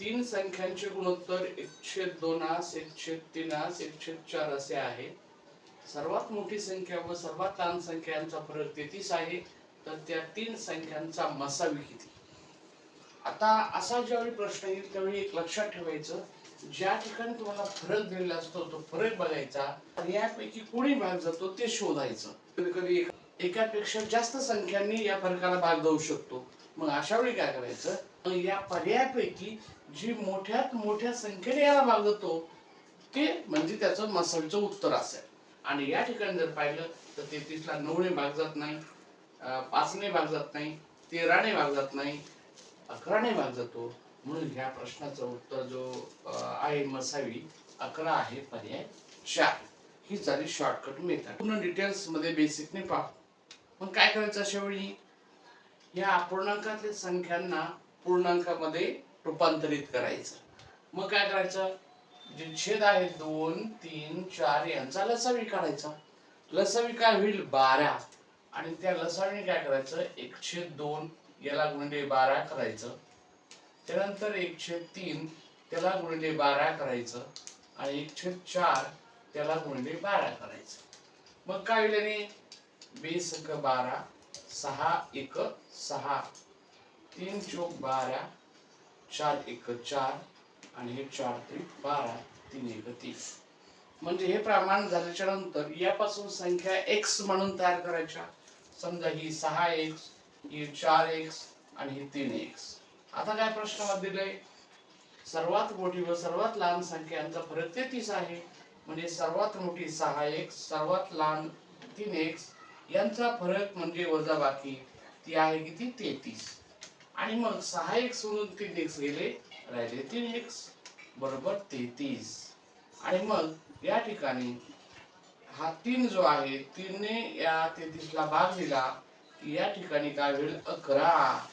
तीन संख्यांचे गुणोत्तर एकशे दोनास एकशे तीनास एकशे चार असे आहे. सर्वात मोठी संख्या व सर्वात लहान संख्या यांचा फरक तेहतीस आहे. तर त्या तीन संख्यांचा मसावी किती आता असा ज्यावेळी प्रश्न येईल त्यावेळी एक लक्षात ठेवायचं. ज्या ठिकाणी तुम्हाला फरक दिलेला असतो तो फरक बघायचा. आणि यापैकी कोणी भाग जातो ते शोधायचं. कधी कधी एकापेक्षा जास्त संख्यांनी या फरकाला भाग जाऊ शकतो. मग अशा वेळी काय करायचं? मग या पर्यायापैकी जी मोठ्यात मोठ्या संख्येने याला भाग जातो ते म्हणजे त्याचं मसावीचं उत्तर असेल. आणि या ठिकाणी जर पाहिलं तर तेहतीसला नऊने भाग जात नाही पाचने भाग जात नाही तेराने भाग जात नाही अकराने भाग जातो. म्हणून ह्या प्रश्नाचं उत्तर जो आहे मसावी अकरा आहे पर्याय चार. ही झाली शॉर्टकट मिळतात पूर्ण डिटेल्समध्ये बेसिकने पाहू. मग काय करायचं अशा वेळी या अपूर्णांकातल्या संख्यांना पूर्णांकामध्ये रूपांतरित करायचं. मग काय करायचं? जे छेद आहे दोन तीन चार यांचा लसावी काढायचा. लसावी काय होईल? बारा. आणि त्या लसावीने काय करायचं? एक छेद दोन याला गुणिले बारा करायचं. त्यानंतर एक छेद तीन त्याला गुणिले बारा करायचं. आणि एक छेद चार त्याला गुणिले बारा करायचं. मग काय होईल याने? बेस बारा सहा एक सहा. तीन चौक बारा चार एक चार आणि हे चार त्रिक बारा तीन एक तीस म्हणजे हे प्रमाण झाल्याच्यानंतर यापासून संख्या एक्स म्हणून तयार करायच्या. समजा ही सहा एक्स ही चार एक्स आणि ही तीन एक्स आता काय प्रश्नामध्ये दिलंय सर्वात मोठी व सर्वात लहान संख्यांचा फरक तेहतीस आहे. म्हणजे सर्वात मोठी सहा एक्स सर्वात लहान तीन एक्स यांचा फरक म्हणजे वजाबाकी ती आहे किती? तेहतीस. आणि मग सहा एक्स म्हणून तीन एक्स गेले राहिले तीन एक्स बरोबर तेहतीस. आणि मग या ठिकाणी हा तीन जो आहे तीनने या तेहतीसला भाग दिला की या ठिकाणी काय होईल? अकरा.